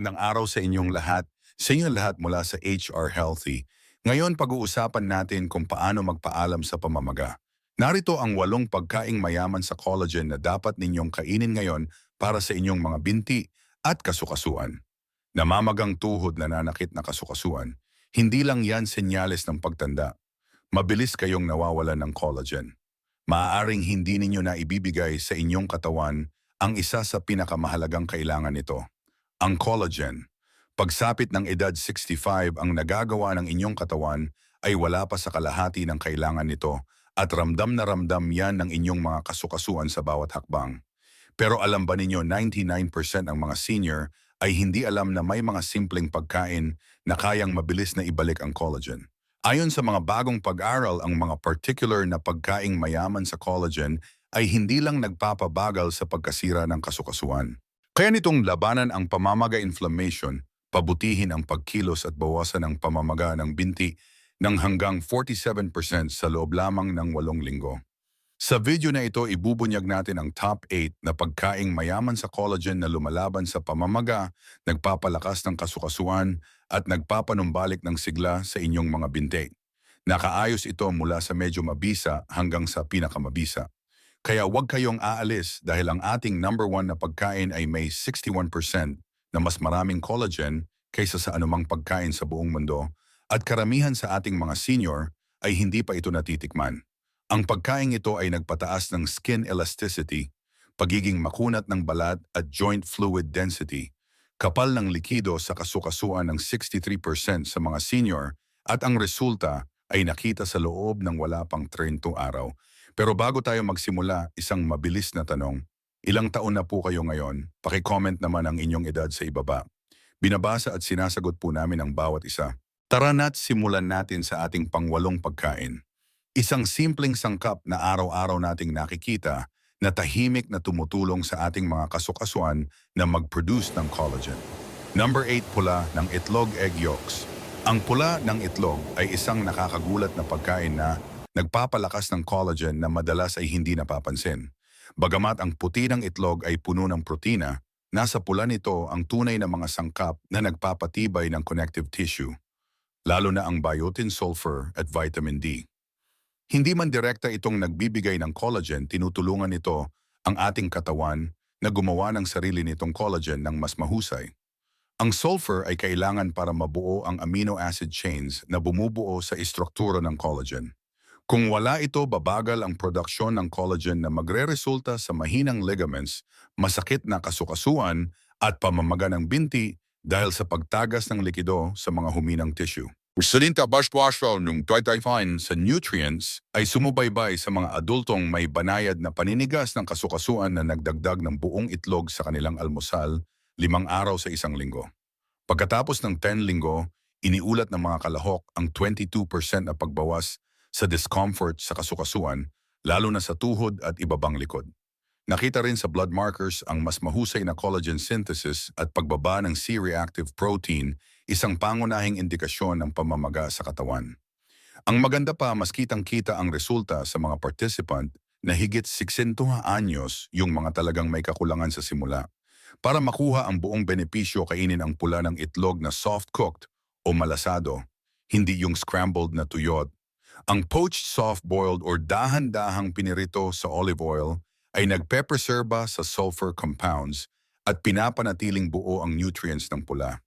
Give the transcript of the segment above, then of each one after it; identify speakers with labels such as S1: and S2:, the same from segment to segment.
S1: magandang araw sa inyong lahat. Sa inyong lahat mula sa HR Healthy. Ngayon pag-uusapan natin kung paano magpaalam sa pamamaga. Narito ang walong pagkaing mayaman sa collagen na dapat ninyong kainin ngayon para sa inyong mga binti at kasukasuan. Namamagang tuhod na nanakit na kasukasuan. Hindi lang yan senyales ng pagtanda. Mabilis kayong nawawalan ng collagen. Maaaring hindi ninyo na ibibigay sa inyong katawan ang isa sa pinakamahalagang kailangan nito, ang collagen. Pagsapit ng edad 65 ang nagagawa ng inyong katawan ay wala pa sa kalahati ng kailangan nito at ramdam na ramdam yan ng inyong mga kasukasuan sa bawat hakbang. Pero alam ba ninyo 99% ang mga senior ay hindi alam na may mga simpleng pagkain na kayang mabilis na ibalik ang collagen. Ayon sa mga bagong pag-aral, ang mga particular na pagkaing mayaman sa collagen ay hindi lang nagpapabagal sa pagkasira ng kasukasuan. Kaya nitong labanan ang pamamaga inflammation, pabutihin ang pagkilos at bawasan ang pamamaga ng binti ng hanggang 47% sa loob lamang ng walong linggo. Sa video na ito, ibubunyag natin ang top 8 na pagkaing mayaman sa collagen na lumalaban sa pamamaga, nagpapalakas ng kasukasuan at nagpapanumbalik ng sigla sa inyong mga binti. Nakaayos ito mula sa medyo mabisa hanggang sa pinakamabisa. Kaya huwag kayong aalis dahil ang ating number one na pagkain ay may 61% na mas maraming collagen kaysa sa anumang pagkain sa buong mundo at karamihan sa ating mga senior ay hindi pa ito natitikman. Ang pagkain ito ay nagpataas ng skin elasticity, pagiging makunat ng balat at joint fluid density, kapal ng likido sa kasukasuan ng 63% sa mga senior at ang resulta ay nakita sa loob ng wala pang 30 araw. Pero bago tayo magsimula, isang mabilis na tanong. Ilang taon na po kayo ngayon? Pakicomment naman ang inyong edad sa ibaba. Binabasa at sinasagot po namin ang bawat isa. Tara na't simulan natin sa ating pangwalong pagkain. Isang simpleng sangkap na araw-araw nating nakikita na tahimik na tumutulong sa ating mga kasukasuan na mag-produce ng collagen. Number 8 pula ng itlog egg yolks. Ang pula ng itlog ay isang nakakagulat na pagkain na nagpapalakas ng collagen na madalas ay hindi napapansin. Bagamat ang puti ng itlog ay puno ng protina, nasa pula nito ang tunay na mga sangkap na nagpapatibay ng connective tissue, lalo na ang biotin sulfur at vitamin D. Hindi man direkta itong nagbibigay ng collagen, tinutulungan nito ang ating katawan na gumawa ng sarili nitong collagen ng mas mahusay. Ang sulfur ay kailangan para mabuo ang amino acid chains na bumubuo sa istruktura ng collagen. Kung wala ito, babagal ang produksyon ng collagen na magre-resulta sa mahinang ligaments, masakit na kasukasuan at pamamaga ng binti dahil sa pagtagas ng likido sa mga huminang tissue. Salinta bashwashwal ng fine sa nutrients ay sumubaybay sa mga adultong may banayad na paninigas ng kasukasuan na nagdagdag ng buong itlog sa kanilang almusal limang araw sa isang linggo. Pagkatapos ng 10 linggo, iniulat ng mga kalahok ang 22% na pagbawas sa discomfort sa kasukasuan, lalo na sa tuhod at ibabang likod. Nakita rin sa blood markers ang mas mahusay na collagen synthesis at pagbaba ng C-reactive protein, isang pangunahing indikasyon ng pamamaga sa katawan. Ang maganda pa, mas kitang-kita ang resulta sa mga participant na higit 600 anyos yung mga talagang may kakulangan sa simula. Para makuha ang buong benepisyo, kainin ang pula ng itlog na soft-cooked o malasado, hindi yung scrambled na tuyot ang poached soft-boiled or dahan-dahang pinirito sa olive oil ay nagpe-preserba sa sulfur compounds at pinapanatiling buo ang nutrients ng pula.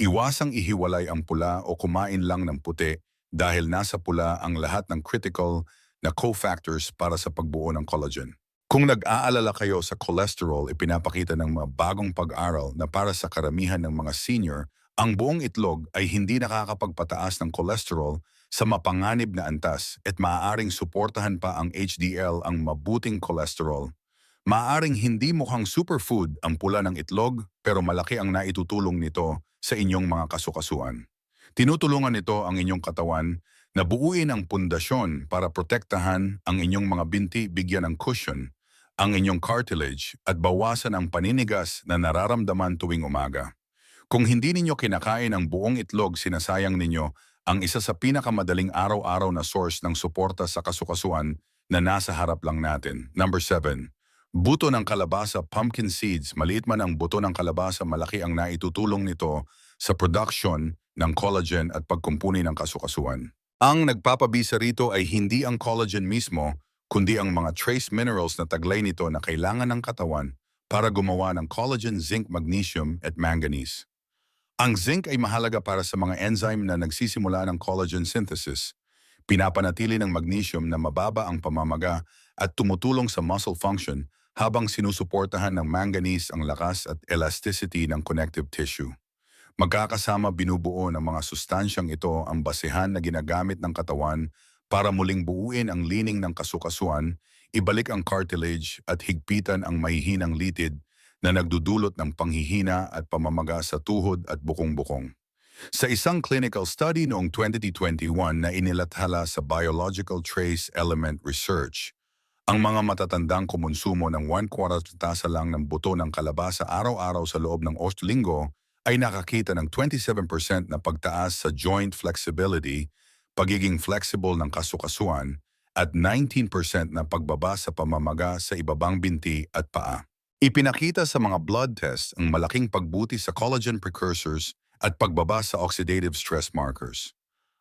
S1: Iwasang ihiwalay ang pula o kumain lang ng puti dahil nasa pula ang lahat ng critical na cofactors para sa pagbuo ng collagen. Kung nag-aalala kayo sa cholesterol, ipinapakita ng mga bagong pag-aral na para sa karamihan ng mga senior, ang buong itlog ay hindi nakakapagpataas ng cholesterol sa mapanganib na antas at maaaring suportahan pa ang HDL ang mabuting cholesterol. Maaaring hindi mukhang superfood ang pula ng itlog pero malaki ang naitutulong nito sa inyong mga kasukasuan. Tinutulungan nito ang inyong katawan na buuin ang pundasyon para protektahan ang inyong mga binti bigyan ng cushion, ang inyong cartilage at bawasan ang paninigas na nararamdaman tuwing umaga. Kung hindi ninyo kinakain ang buong itlog, sinasayang ninyo ang isa sa pinakamadaling araw-araw na source ng suporta sa kasukasuan na nasa harap lang natin. Number 7. Buto ng kalabasa, pumpkin seeds, maliit man ang buto ng kalabasa, malaki ang naitutulong nito sa production ng collagen at pagkumpuni ng kasukasuan. Ang nagpapabisa rito ay hindi ang collagen mismo, kundi ang mga trace minerals na taglay nito na kailangan ng katawan para gumawa ng collagen, zinc, magnesium at manganese. Ang zinc ay mahalaga para sa mga enzyme na nagsisimula ng collagen synthesis. Pinapanatili ng magnesium na mababa ang pamamaga at tumutulong sa muscle function habang sinusuportahan ng manganese ang lakas at elasticity ng connective tissue. Magkakasama binubuo ng mga sustansyang ito ang basehan na ginagamit ng katawan para muling buuin ang lining ng kasukasuan, ibalik ang cartilage at higpitan ang mahihinang litid na nagdudulot ng panghihina at pamamaga sa tuhod at bukong-bukong. Sa isang clinical study noong 2021 na inilathala sa Biological Trace Element Research, ang mga matatandang kumonsumo ng 1 quarter tasa lang ng buto ng kalabasa araw-araw sa loob ng 8 linggo ay nakakita ng 27% na pagtaas sa joint flexibility, pagiging flexible ng kasukasuan, at 19% na pagbaba sa pamamaga sa ibabang binti at paa. Ipinakita sa mga blood tests ang malaking pagbuti sa collagen precursors at pagbaba sa oxidative stress markers.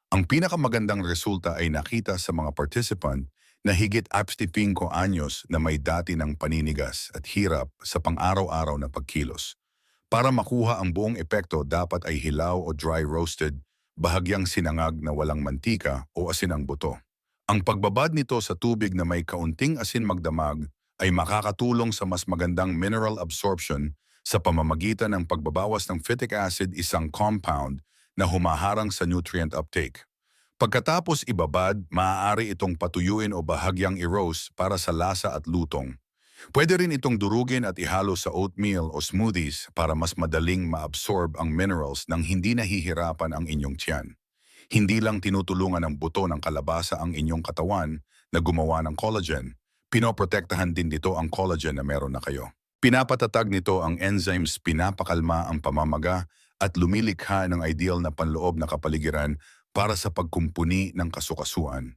S1: Ang pinakamagandang resulta ay nakita sa mga participant na higit 75 anyos na may dati ng paninigas at hirap sa pang-araw-araw na pagkilos. Para makuha ang buong epekto, dapat ay hilaw o dry roasted, bahagyang sinangag na walang mantika o asin ang buto. Ang pagbabad nito sa tubig na may kaunting asin magdamag ay makakatulong sa mas magandang mineral absorption sa pamamagitan ng pagbabawas ng phytic acid isang compound na humaharang sa nutrient uptake. Pagkatapos ibabad, maaari itong patuyuin o bahagyang i-roast para sa lasa at lutong. Pwede rin itong durugin at ihalo sa oatmeal o smoothies para mas madaling maabsorb ang minerals nang hindi nahihirapan ang inyong tiyan. Hindi lang tinutulungan ng buto ng kalabasa ang inyong katawan na gumawa ng collagen, pinoprotektahan din dito ang collagen na meron na kayo. Pinapatatag nito ang enzymes, pinapakalma ang pamamaga at lumilikha ng ideal na panloob na kapaligiran para sa pagkumpuni ng kasukasuan.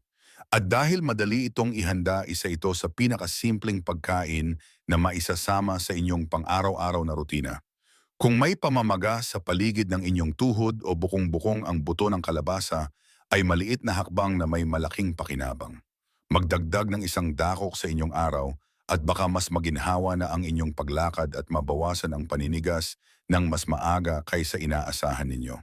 S1: At dahil madali itong ihanda, isa ito sa pinakasimpleng pagkain na maisasama sa inyong pang-araw-araw na rutina. Kung may pamamaga sa paligid ng inyong tuhod o bukong-bukong ang buto ng kalabasa, ay maliit na hakbang na may malaking pakinabang. Magdagdag ng isang dakok sa inyong araw at baka mas maginhawa na ang inyong paglakad at mabawasan ang paninigas ng mas maaga kaysa inaasahan ninyo.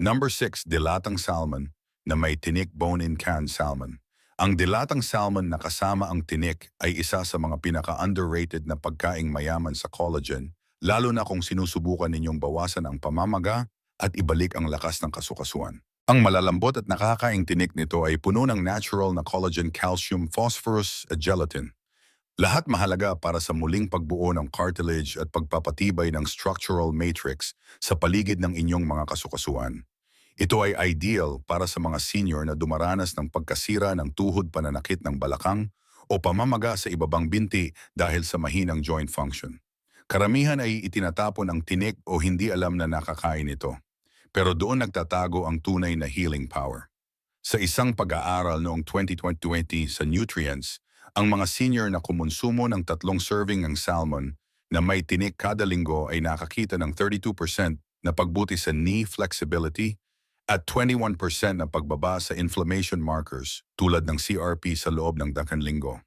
S1: Number 6, dilatang salmon na may tinik bone-in canned salmon. Ang dilatang salmon na kasama ang tinik ay isa sa mga pinaka-underrated na pagkaing mayaman sa collagen, lalo na kung sinusubukan ninyong bawasan ang pamamaga at ibalik ang lakas ng kasukasuan. Ang malalambot at nakakaing tinik nito ay puno ng natural na collagen, calcium, phosphorus at gelatin. Lahat mahalaga para sa muling pagbuo ng cartilage at pagpapatibay ng structural matrix sa paligid ng inyong mga kasukasuan. Ito ay ideal para sa mga senior na dumaranas ng pagkasira ng tuhod pananakit ng balakang o pamamaga sa ibabang binti dahil sa mahinang joint function. Karamihan ay itinatapon ang tinik o hindi alam na nakakain ito. Pero doon nagtatago ang tunay na healing power. Sa isang pag-aaral noong 2020 sa Nutrients, ang mga senior na kumonsumo ng tatlong serving ng salmon na may tinik kada linggo ay nakakita ng 32% na pagbuti sa knee flexibility at 21% na pagbaba sa inflammation markers tulad ng CRP sa loob ng dakang linggo.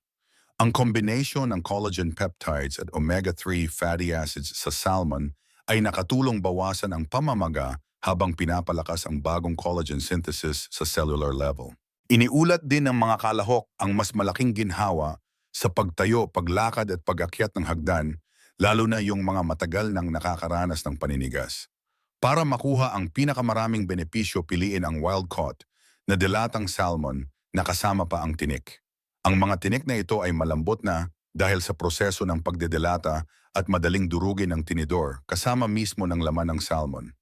S1: Ang combination ng collagen peptides at omega-3 fatty acids sa salmon ay nakatulong bawasan ang pamamaga habang pinapalakas ang bagong collagen synthesis sa cellular level. Iniulat din ng mga kalahok ang mas malaking ginhawa sa pagtayo, paglakad at pagakyat ng hagdan, lalo na yung mga matagal nang nakakaranas ng paninigas. Para makuha ang pinakamaraming benepisyo, piliin ang wild-caught na dilatang salmon na kasama pa ang tinik. Ang mga tinik na ito ay malambot na dahil sa proseso ng pagdedelata at madaling durugin ng tinidor kasama mismo ng laman ng salmon.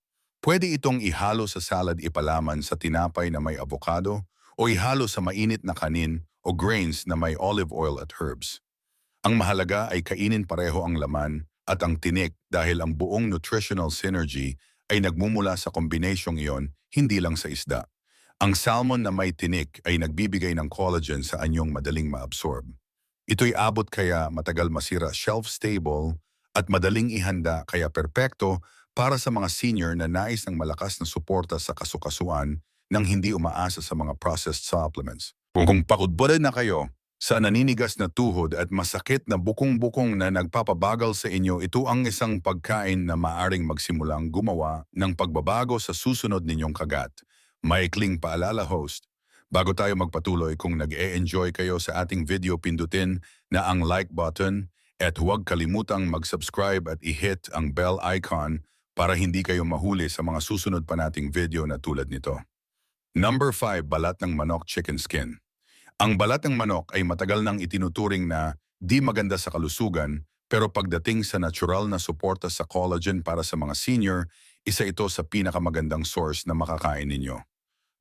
S1: Pwede itong ihalo sa salad ipalaman sa tinapay na may avocado o ihalo sa mainit na kanin o grains na may olive oil at herbs. Ang mahalaga ay kainin pareho ang laman at ang tinik dahil ang buong nutritional synergy ay nagmumula sa kombinasyong iyon, hindi lang sa isda. Ang salmon na may tinik ay nagbibigay ng collagen sa anyong madaling maabsorb. Ito'y abot kaya matagal masira shelf-stable at madaling ihanda kaya perpekto para sa mga senior na nais ng malakas na suporta sa kasukasuan nang hindi umaasa sa mga processed supplements. Kung pakudbodan na kayo sa naninigas na tuhod at masakit na bukong-bukong na nagpapabagal sa inyo, ito ang isang pagkain na maaring magsimulang gumawa ng pagbabago sa susunod ninyong kagat. Maikling paalala host, bago tayo magpatuloy kung nag-e-enjoy kayo sa ating video pindutin na ang like button at huwag kalimutang mag-subscribe at i-hit ang bell icon para hindi kayo mahuli sa mga susunod pa nating video na tulad nito. Number 5, balat ng manok chicken skin. Ang balat ng manok ay matagal nang itinuturing na di maganda sa kalusugan pero pagdating sa natural na suporta sa collagen para sa mga senior, isa ito sa pinakamagandang source na makakain ninyo.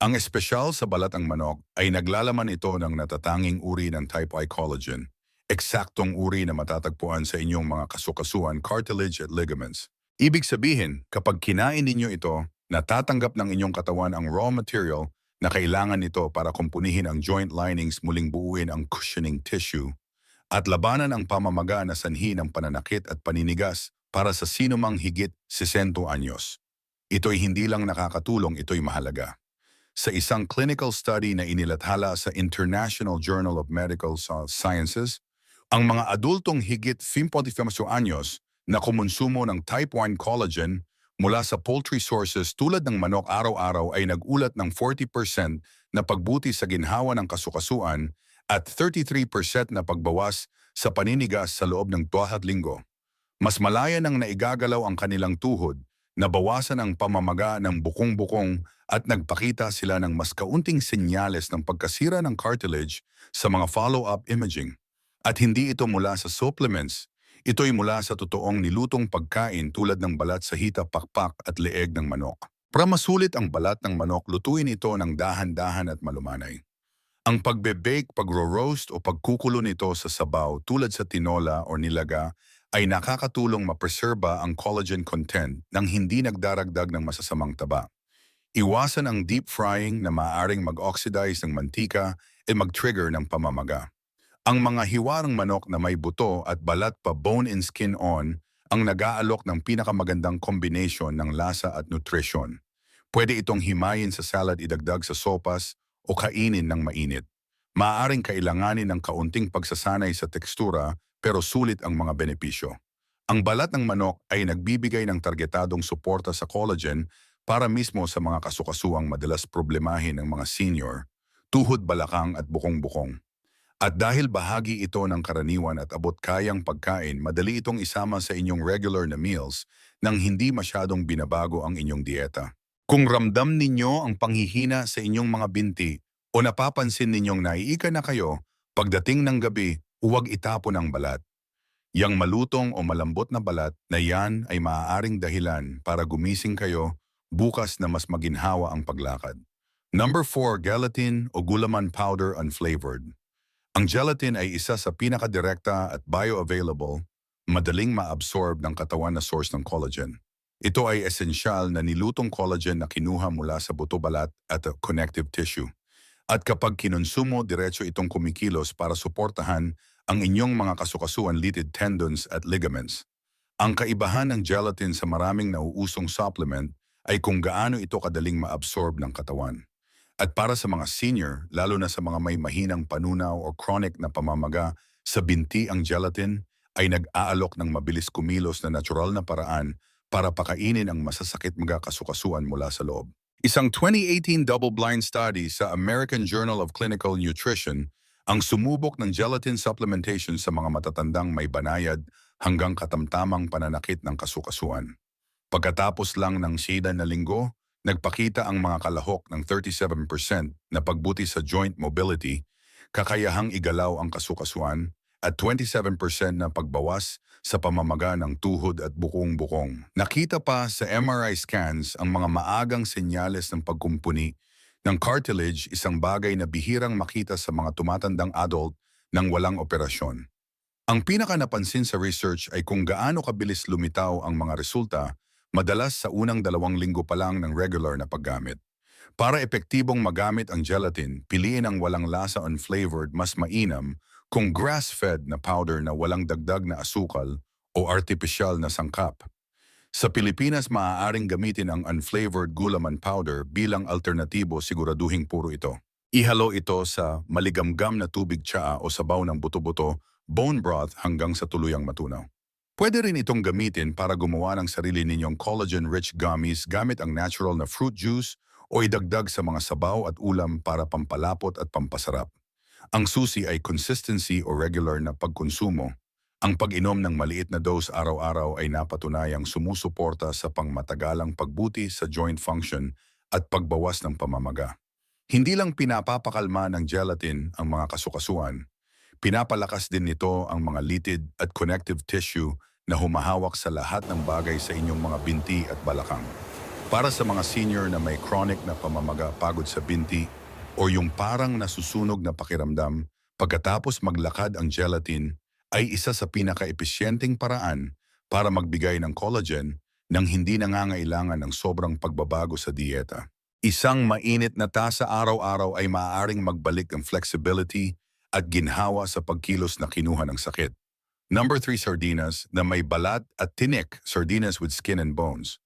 S1: Ang espesyal sa balat ng manok ay naglalaman ito ng natatanging uri ng type I collagen, eksaktong uri na matatagpuan sa inyong mga kasukasuan, cartilage at ligaments. Ibig sabihin, kapag kinain ninyo ito, natatanggap ng inyong katawan ang raw material na kailangan nito para kumpunihin ang joint linings muling buuin ang cushioning tissue at labanan ang pamamaga na sanhi ng pananakit at paninigas para sa sinumang higit 60 anyos. Ito'y hindi lang nakakatulong, ito'y mahalaga. Sa isang clinical study na inilathala sa International Journal of Medical Sciences, ang mga adultong higit 55 anyos na kumonsumo ng type 1 collagen mula sa poultry sources tulad ng manok araw-araw ay nagulat ng 40% na pagbuti sa ginhawa ng kasukasuan at 33% na pagbawas sa paninigas sa loob ng 12 linggo. Mas malaya nang naigagalaw ang kanilang tuhod, nabawasan ang pamamaga ng bukong-bukong at nagpakita sila ng mas kaunting senyales ng pagkasira ng cartilage sa mga follow-up imaging. At hindi ito mula sa supplements, Ito'y mula sa totoong nilutong pagkain tulad ng balat sa hita, pakpak at leeg ng manok. Para masulit ang balat ng manok, lutuin ito ng dahan-dahan at malumanay. Ang pagbe-bake, pagro-roast o pagkukulo nito sa sabaw tulad sa tinola o nilaga ay nakakatulong mapreserba ang collagen content nang hindi nagdaragdag ng masasamang taba. Iwasan ang deep frying na maaaring mag-oxidize ng mantika at mag-trigger ng pamamaga. Ang mga hiwarang manok na may buto at balat pa bone and skin on ang nag-aalok ng pinakamagandang combination ng lasa at nutrition. Pwede itong himayin sa salad idagdag sa sopas o kainin ng mainit. Maaaring kailanganin ng kaunting pagsasanay sa tekstura pero sulit ang mga benepisyo. Ang balat ng manok ay nagbibigay ng targetadong suporta sa collagen para mismo sa mga kasukasuang madalas problemahin ng mga senior, tuhod balakang at bukong-bukong. At dahil bahagi ito ng karaniwan at abot kayang pagkain, madali itong isama sa inyong regular na meals nang hindi masyadong binabago ang inyong dieta. Kung ramdam ninyo ang panghihina sa inyong mga binti o napapansin ninyong naiika na kayo, pagdating ng gabi, huwag itapon ang balat. Yang malutong o malambot na balat na yan ay maaaring dahilan para gumising kayo bukas na mas maginhawa ang paglakad. Number 4, gelatin o gulaman powder unflavored. Ang gelatin ay isa sa pinakadirekta at bioavailable, madaling maabsorb ng katawan na source ng collagen. Ito ay esensyal na nilutong collagen na kinuha mula sa buto-balat at connective tissue. At kapag kinonsumo, diretso itong kumikilos para suportahan ang inyong mga kasukasuan litid tendons at ligaments. Ang kaibahan ng gelatin sa maraming nauusong supplement ay kung gaano ito kadaling maabsorb ng katawan. At para sa mga senior, lalo na sa mga may mahinang panunaw o chronic na pamamaga, sa binti ang gelatin ay nag-aalok ng mabilis kumilos na natural na paraan para pakainin ang masasakit mga kasukasuan mula sa loob. Isang 2018 double-blind study sa American Journal of Clinical Nutrition ang sumubok ng gelatin supplementation sa mga matatandang may banayad hanggang katamtamang pananakit ng kasukasuan. Pagkatapos lang ng sida na linggo, Nagpakita ang mga kalahok ng 37% na pagbuti sa joint mobility, kakayahang igalaw ang kasukasuan, at 27% na pagbawas sa pamamaga ng tuhod at bukong-bukong. Nakita pa sa MRI scans ang mga maagang senyales ng pagkumpuni ng cartilage isang bagay na bihirang makita sa mga tumatandang adult nang walang operasyon. Ang pinaka napansin sa research ay kung gaano kabilis lumitaw ang mga resulta madalas sa unang dalawang linggo pa lang ng regular na paggamit. Para epektibong magamit ang gelatin, piliin ang walang lasa unflavored mas mainam Kung grass-fed na powder na walang dagdag na asukal o artificial na sangkap. Sa Pilipinas, maaaring gamitin ang unflavored gulaman powder bilang alternatibo siguraduhing puro ito. Ihalo ito sa maligamgam na tubig tsaa o sabaw ng buto-buto, bone broth hanggang sa tuluyang matunaw. Pwede rin itong gamitin para gumawa ng sarili ninyong collagen-rich gummies gamit ang natural na fruit juice o idagdag sa mga sabaw at ulam para pampalapot at pampasarap. Ang susi ay consistency o regular na pagkonsumo. Ang pag-inom ng maliit na dose araw-araw ay napatunayang sumusuporta sa pangmatagalang pagbuti sa joint function at pagbawas ng pamamaga. Hindi lang pinapapakalma ng gelatin ang mga kasukasuan, pinapalakas din nito ang mga litid at connective tissue na humahawak sa lahat ng bagay sa inyong mga binti at balakang. Para sa mga senior na may chronic na pamamaga pagod sa binti o yung parang nasusunog na pakiramdam, pagkatapos maglakad ang gelatin ay isa sa pinaka-episyenteng paraan para magbigay ng collagen nang hindi nangangailangan ng sobrang pagbabago sa dieta. Isang mainit na tasa araw-araw ay maaaring magbalik ng flexibility at ginhawa sa pagkilos na kinuha ng sakit. Number 3 sardinas na may balat at tinik, sardinas with skin and bones.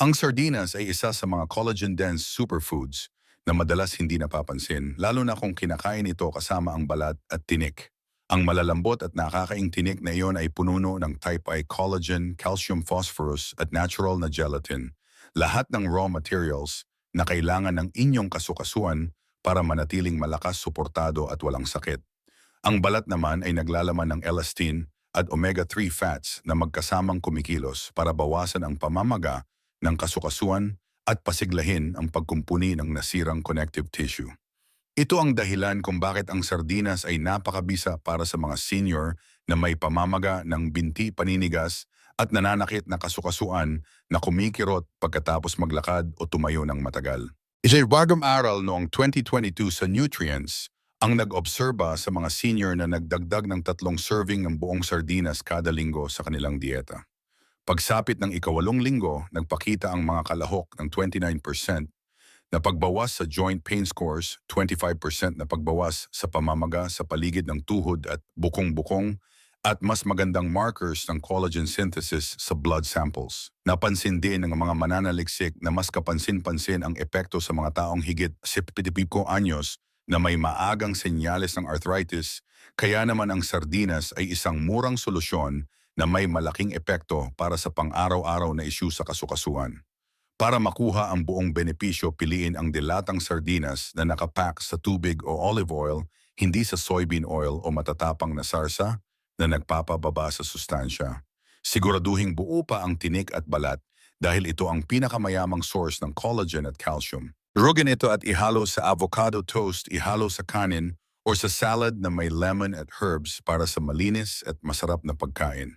S1: Ang sardinas ay isa sa mga collagen-dense superfoods na madalas hindi napapansin, lalo na kung kinakain ito kasama ang balat at tinik. Ang malalambot at nakakaing tinik na iyon ay pununo ng type I collagen, calcium phosphorus at natural na gelatin. Lahat ng raw materials na kailangan ng inyong kasukasuan para manatiling malakas, suportado at walang sakit. Ang balat naman ay naglalaman ng elastin at omega-3 fats na magkasamang kumikilos para bawasan ang pamamaga ng kasukasuan at pasiglahin ang pagkumpuni ng nasirang connective tissue. Ito ang dahilan kung bakit ang sardinas ay napakabisa para sa mga senior na may pamamaga ng binti paninigas at nananakit na kasukasuan na kumikirot pagkatapos maglakad o tumayo ng matagal. Isa'y bagong aral noong 2022 sa Nutrients ang nag-obserba sa mga senior na nagdagdag ng tatlong serving ng buong sardinas kada linggo sa kanilang dieta. Pagsapit ng ikawalong linggo, nagpakita ang mga kalahok ng 29% na pagbawas sa joint pain scores, 25% na pagbawas sa pamamaga sa paligid ng tuhod at bukong-bukong, at mas magandang markers ng collagen synthesis sa blood samples. Napansin din ng mga mananaliksik na mas kapansin-pansin ang epekto sa mga taong higit 75 anyos na may maagang senyales ng arthritis, kaya naman ang sardinas ay isang murang solusyon na may malaking epekto para sa pang-araw-araw na isyu sa kasukasuan. Para makuha ang buong benepisyo, piliin ang dilatang sardinas na nakapack sa tubig o olive oil, hindi sa soybean oil o matatapang na sarsa na nagpapababa sa sustansya. Siguraduhing buo pa ang tinik at balat dahil ito ang pinakamayamang source ng collagen at calcium. Durugin ito at ihalo sa avocado toast, ihalo sa kanin, o sa salad na may lemon at herbs para sa malinis at masarap na pagkain.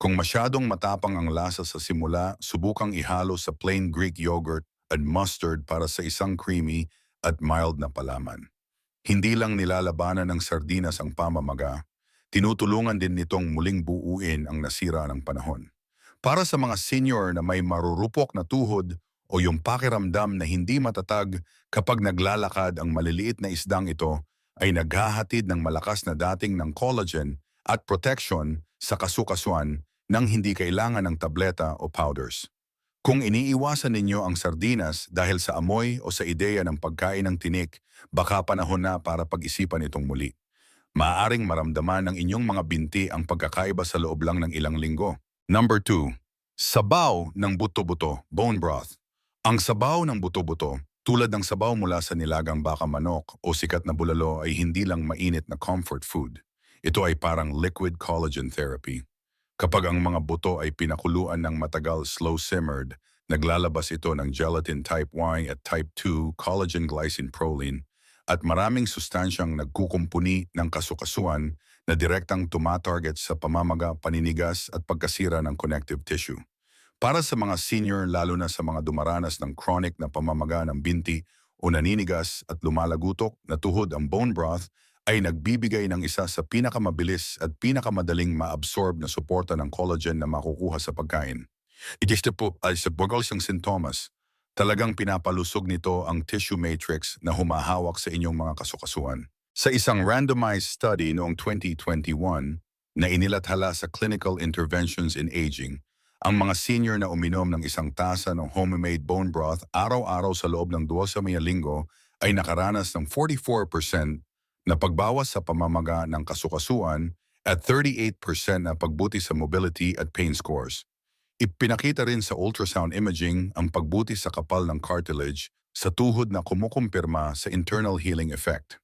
S1: Kung masyadong matapang ang lasa sa simula, subukang ihalo sa plain Greek yogurt at mustard para sa isang creamy at mild na palaman. Hindi lang nilalabanan ng sardinas ang pamamaga, tinutulungan din nitong muling buuin ang nasira ng panahon. Para sa mga senior na may marurupok na tuhod o yung pakiramdam na hindi matatag kapag naglalakad ang maliliit na isdang ito, ay naghahatid ng malakas na dating ng collagen at protection sa kasukasuan nang hindi kailangan ng tableta o powders. Kung iniiwasan ninyo ang sardinas dahil sa amoy o sa ideya ng pagkain ng tinik, baka panahon na para pag-isipan itong muli. Maaaring maramdaman ng inyong mga binti ang pagkakaiba sa loob lang ng ilang linggo. Number 2. Sabaw ng buto-buto, bone broth. Ang sabaw ng buto-buto, tulad ng sabaw mula sa nilagang baka manok o sikat na bulalo ay hindi lang mainit na comfort food. Ito ay parang liquid collagen therapy. Kapag ang mga buto ay pinakuluan ng matagal slow-simmered, naglalabas ito ng gelatin type Y at type 2 collagen glycine proline at maraming sustansyang nagkukumpuni ng kasukasuan na direktang tumatarget sa pamamaga, paninigas at pagkasira ng connective tissue. Para sa mga senior lalo na sa mga dumaranas ng chronic na pamamaga ng binti o naninigas at lumalagutok na tuhod ang bone broth, ay nagbibigay ng isa sa pinakamabilis at pinakamadaling maabsorb na suporta ng collagen na makukuha sa pagkain. Ito po ay sa bagal siyang sintomas. Talagang pinapalusog nito ang tissue matrix na humahawak sa inyong mga kasukasuan. Sa isang randomized study noong 2021 na inilathala sa Clinical Interventions in Aging, ang mga senior na uminom ng isang tasa ng homemade bone broth araw-araw sa loob ng 12 linggo ay nakaranas ng 44% na pagbawas sa pamamaga ng kasukasuan at 38% na pagbuti sa mobility at pain scores. Ipinakita rin sa ultrasound imaging ang pagbuti sa kapal ng cartilage sa tuhod na kumukumpirma sa internal healing effect.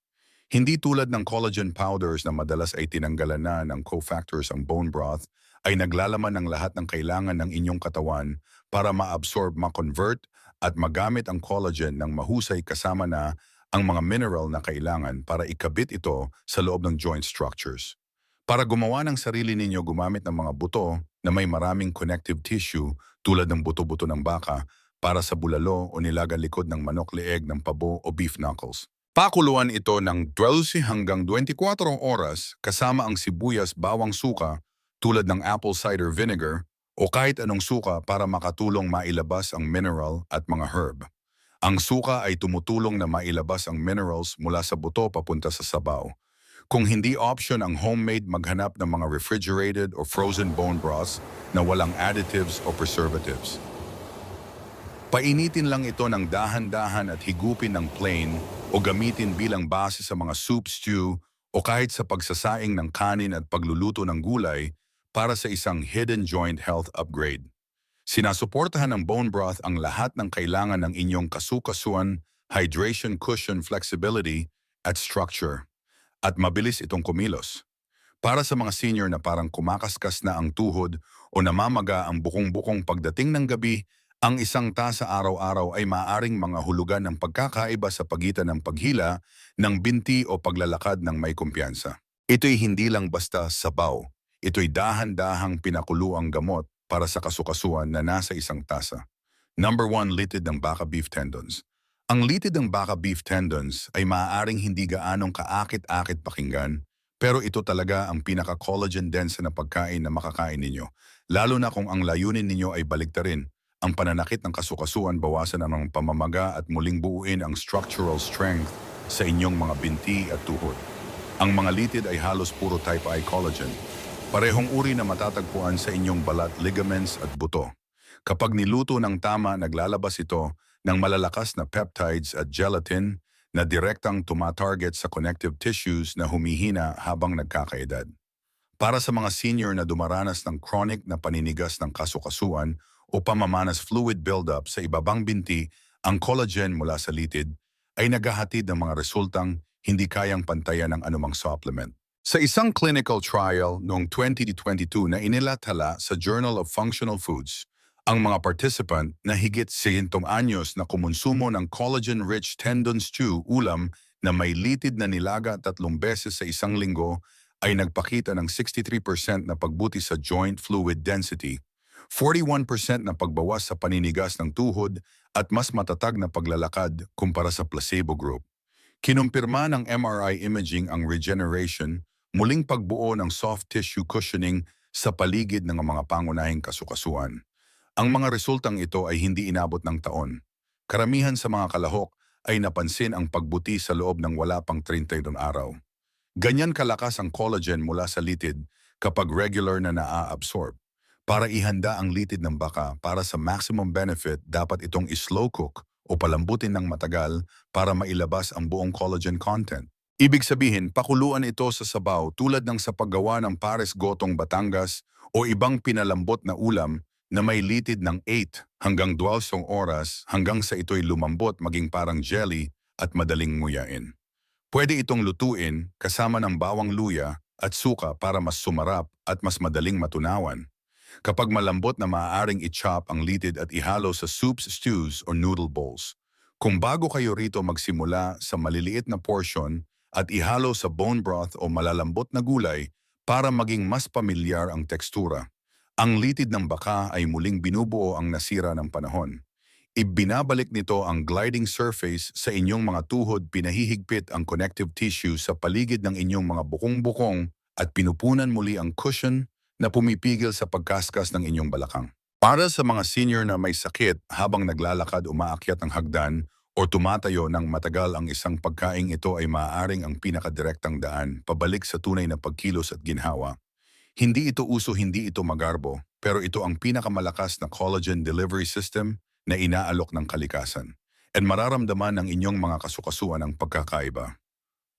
S1: Hindi tulad ng collagen powders na madalas ay tinanggalan na ng cofactors ang bone broth, ay naglalaman ng lahat ng kailangan ng inyong katawan para ma-absorb, ma-convert at magamit ang collagen ng mahusay kasama na ang mga mineral na kailangan para ikabit ito sa loob ng joint structures. Para gumawa ng sarili ninyo gumamit ng mga buto na may maraming connective tissue tulad ng buto-buto ng baka para sa bulalo o nilaga likod ng manok leeg ng pabo o beef knuckles. Pakuluan ito ng 12 hanggang 24 oras kasama ang sibuyas bawang suka tulad ng apple cider vinegar o kahit anong suka para makatulong mailabas ang mineral at mga herb. Ang suka ay tumutulong na mailabas ang minerals mula sa buto papunta sa sabaw. Kung hindi option ang homemade, maghanap ng mga refrigerated or frozen bone broths na walang additives o preservatives. Painitin lang ito ng dahan-dahan at higupin ng plain o gamitin bilang base sa mga soup stew o kahit sa pagsasaing ng kanin at pagluluto ng gulay para sa isang hidden joint health upgrade. Sinasuportahan ng bone broth ang lahat ng kailangan ng inyong kasukasuan, hydration cushion flexibility at structure. At mabilis itong kumilos. Para sa mga senior na parang kumakaskas na ang tuhod o namamaga ang bukong-bukong pagdating ng gabi, ang isang tasa araw-araw ay maaring mga hulugan ng pagkakaiba sa pagitan ng paghila, ng binti o paglalakad ng may kumpiyansa. Ito'y hindi lang basta sabaw. Ito'y dahan-dahang pinakuluang gamot para sa kasukasuan na nasa isang tasa. Number one, litid ng baka beef tendons. Ang litid ng baka beef tendons ay maaaring hindi gaanong kaakit-akit pakinggan, pero ito talaga ang pinaka-collagen dense na pagkain na makakain ninyo, lalo na kung ang layunin ninyo ay baligtarin ang pananakit ng kasukasuan bawasan ang pamamaga at muling buuin ang structural strength sa inyong mga binti at tuhod. Ang mga litid ay halos puro type I collagen. Parehong uri na matatagpuan sa inyong balat, ligaments at buto. Kapag niluto ng tama, naglalabas ito ng malalakas na peptides at gelatin na direktang tumatarget sa connective tissues na humihina habang nagkakaedad. Para sa mga senior na dumaranas ng chronic na paninigas ng kasukasuan o pamamanas fluid buildup sa ibabang binti, ang collagen mula sa litid ay naghahatid ng mga resultang hindi kayang pantayan ng anumang supplement. Sa isang clinical trial noong 2022 na inilathala sa Journal of Functional Foods, ang mga participant na higit 60 anyos na kumonsumo ng collagen-rich tendon stew ulam na may litid na nilaga tatlong beses sa isang linggo ay nagpakita ng 63% na pagbuti sa joint fluid density 41% na pagbawas sa paninigas ng tuhod at mas matatag na paglalakad kumpara sa placebo group. Kinumpirma ng MRI imaging ang regeneration, muling pagbuo ng soft tissue cushioning sa paligid ng mga pangunahing kasukasuan. Ang mga resultang ito ay hindi inabot ng taon. Karamihan sa mga kalahok ay napansin ang pagbuti sa loob ng wala pang 31 araw. Ganyan kalakas ang collagen mula sa litid kapag regular na naa-absorb. Para ihanda ang litid ng baka para sa maximum benefit, dapat itong slow cook o palambutin ng matagal para mailabas ang buong collagen content. Ibig sabihin, pakuluan ito sa sabaw tulad ng sa paggawa ng pares gotong Batangas o ibang pinalambot na ulam na may litid ng 8 hanggang 12 oras hanggang sa ito'y lumambot maging parang jelly at madaling nguyain. Pwede itong lutuin kasama ng bawang luya at suka para mas sumarap at mas madaling matunawan. Kapag malambot na maaaring i-chop ang litid at ihalo sa soups, stews o noodle bowls. Kung bago kayo rito magsimula sa maliliit na portion at ihalo sa bone broth o malalambot na gulay para maging mas pamilyar ang tekstura. Ang litid ng baka ay muling binubuo ang nasira ng panahon. Ibinabalik nito ang gliding surface sa inyong mga tuhod, pinahihigpit ang connective tissue sa paligid ng inyong mga bukong-bukong at pinupunan muli ang cushion na pumipigil sa pagkaskas ng inyong balakang. Para sa mga senior na may sakit habang naglalakad umaakyat ng hagdan o tumatayo ng matagal ang isang pagkaing ito ay maaaring ang pinakadirektang daan pabalik sa tunay na pagkilos at ginhawa. Hindi ito uso, hindi ito magarbo, pero ito ang pinakamalakas na collagen delivery system na inaalok ng kalikasan. And mararamdaman ng inyong mga kasukasuan ang pagkakaiba.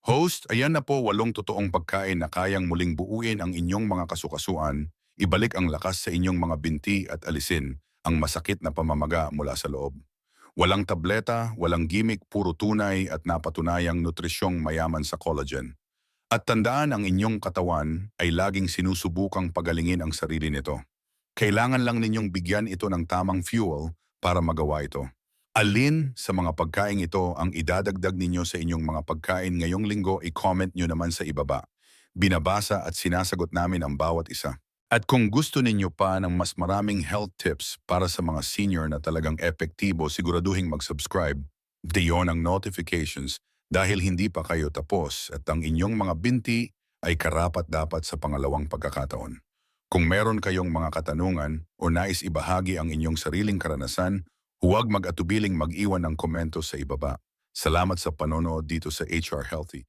S1: Host, ayan na po walong totoong pagkain na kayang muling buuin ang inyong mga kasukasuan, ibalik ang lakas sa inyong mga binti at alisin ang masakit na pamamaga mula sa loob. Walang tableta, walang gimmick, puro tunay at napatunayang nutrisyong mayaman sa collagen. At tandaan ang inyong katawan ay laging sinusubukang pagalingin ang sarili nito. Kailangan lang ninyong bigyan ito ng tamang fuel para magawa ito. Alin sa mga pagkain ito ang idadagdag ninyo sa inyong mga pagkain ngayong linggo, i-comment nyo naman sa ibaba. Binabasa at sinasagot namin ang bawat isa. At kung gusto ninyo pa ng mas maraming health tips para sa mga senior na talagang epektibo, siguraduhin mag-subscribe. Diyon ang notifications dahil hindi pa kayo tapos at ang inyong mga binti ay karapat-dapat sa pangalawang pagkakataon. Kung meron kayong mga katanungan o nais ibahagi ang inyong sariling karanasan, huwag mag-atubiling mag-iwan ng komento sa ibaba. Salamat sa panonood dito sa HR Healthy.